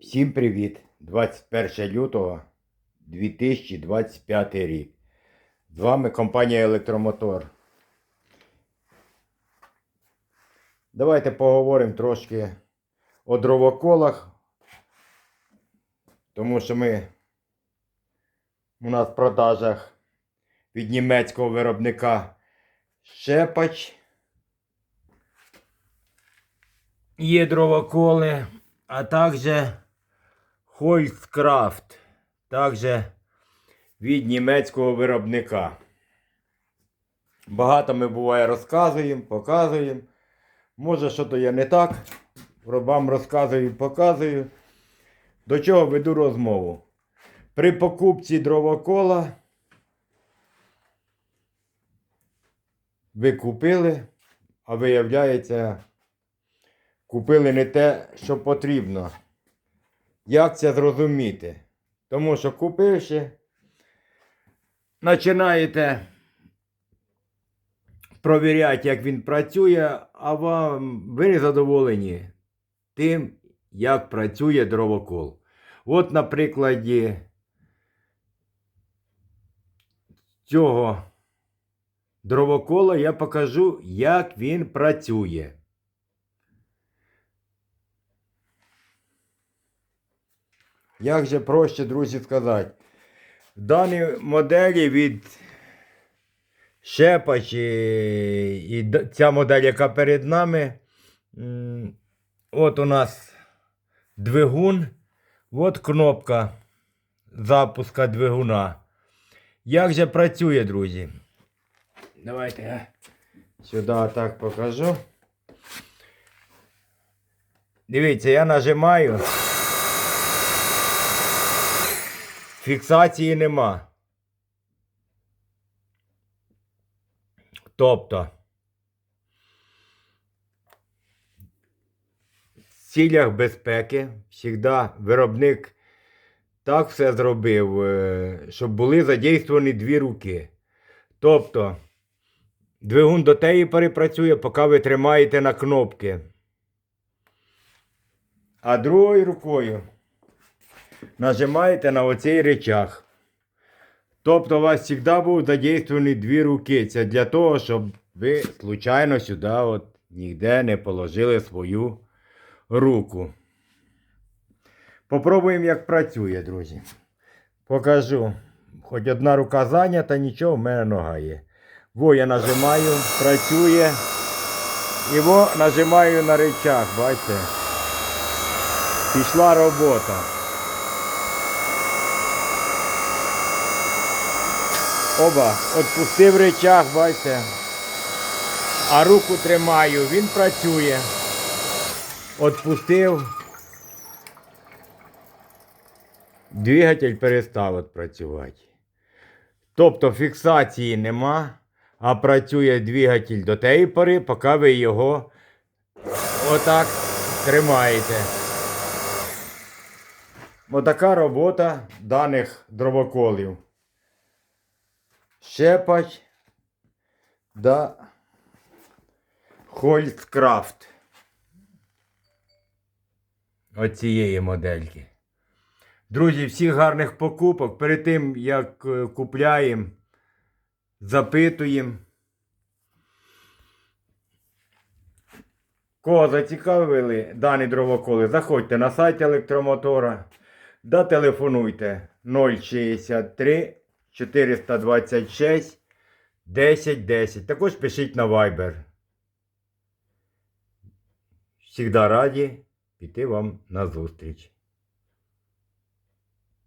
Всім привіт! 21 лютого 2025 рік. З вами компанія Електромотор. Давайте поговоримо трошки о дровоколах. Тому що ми у нас в продажах від німецького виробника Шепач. Є дровоколи, а також Holzkraft, також від німецького виробника. Багато ми буває розказуємо, показуємо. Може, що то я не так. Вам розказую, показую. До чого веду розмову? При покупці дровокола ви купили, а виявляється, купили не те, що потрібно. Як це зрозуміти? Тому що купивши, починаєте провіряти, як він працює, а вам ви не задоволені тим, як працює дровокол. От на прикладі цього дровокола я покажу, як він працює. Як же проще, друзі, сказати? В даній моделі від Шепач і, і ця модель, яка перед нами. От у нас двигун. От кнопка запуска двигуна. Як же працює, друзі? Давайте я сюди так покажу. Дивіться, я нажимаю. Фіксації нема. Тобто, в цілях безпеки завжди виробник так все зробив, е, щоб були задействовані дві руки. Тобто, двигун до теї пори працює, поки ви тримаєте на кнопки. А другою рукою нажимаєте на оцей речах. Тобто у вас завжди будуть задействовані дві руки. Це для того, щоб ви случайно сюди от ніде не положили свою руку. Попробуємо, як працює, друзі. Покажу. Хоч одна рука зайнята, нічого, в мене нога є. Во я нажимаю, працює. І во нажимаю на речах, бачите. Пішла робота. Оба, отпустив речах, бачите. А руку тримаю, він працює. Отпустив. Двигатель перестав працювати. Тобто фіксації нема, а працює двигатель до тієї пори, поки ви його отак тримаєте. Отака робота даних дровоколів. Щепач да Хольцкрафт. Оцієї модельки. Друзі, всіх гарних покупок. Перед тим, як е, купляємо, запитуємо. Кого зацікавили дані дровоколи, заходьте на сайт електромотора да телефонуйте 063 426 1010. Також пишіть на Viber. Всігда раді піти вам на зустріч.